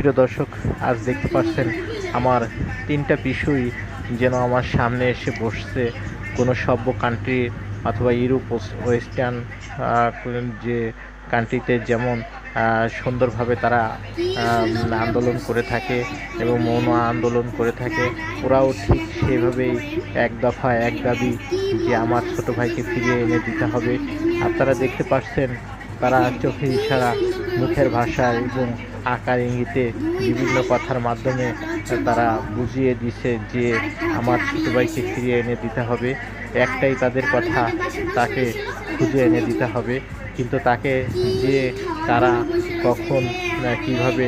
প্রিয় দর্শক, আজ দেখতে পাচ্ছেন আমার তিনটা পিসুই যেন আমার সামনে এসে বসছে। কোনো সভ্য কান্ট্রি অথবা ইউরোপ ওয়েস্টার্ন যে কান্ট্রিতে যেমন সুন্দরভাবে তারা আন্দোলন করে থাকে এবং মৌন আন্দোলন করে থাকে, ওরাও ঠিক সেভাবেই এক দফা এক দাবি যে আমার ছোট ভাইকে ফিরিয়ে এনে দিতে হবে। আপনারা দেখতে পাচ্ছেন, তারা চোখের ইশারা, মুখের ভাষা এবং আকার ইঙ্গিতে বিভিন্ন কথার মাধ্যমে তারা বুঝিয়ে দিছে যে আমার ছোট ভাইকে ফিরিয়ে এনে দিতে হবে। একটাই তাদের কথা, তাকে খুঁজে এনে দিতে হবে। কিন্তু তাকে যে তারা কখন কীভাবে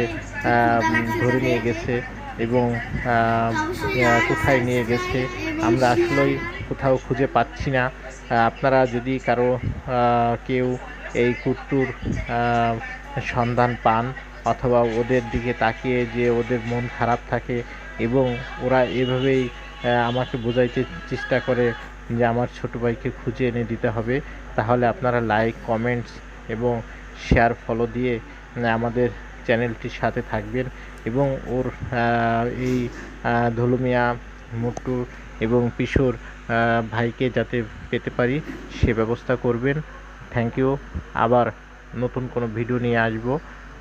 ধরে নিয়ে গেছে এবং কোথায় নিয়ে গেছে, আমরা আসলেই কোথাও খুঁজে পাচ্ছি না। আপনারা যদি কারও কেউ এই কুট্টুর সন্ধান পান অথবা ওদের দিকে তাকিয়ে যে ওদের মন খারাপ থাকে এবং ওরা এভাবেই আমাকে বোঝাইতে চেষ্টা করে যে আমার ছোট ভাইকে খুঁজে এনে দিতে হবে। তাহলে আপনারা লাইক কমেন্টস এবং শেয়ার ফলো দিয়ে আমাদের চ্যানেলটির সাথে থাকবেন এবং ওর এই ধুলুমিয়া মুট্টু এবং আহ, ভাইকে যাতে পেতে পারি সে ব্যবস্থা করবেন। থ্যাংক ইউ আবার নতুন কোনো ভিডিও নিয়ে আসব।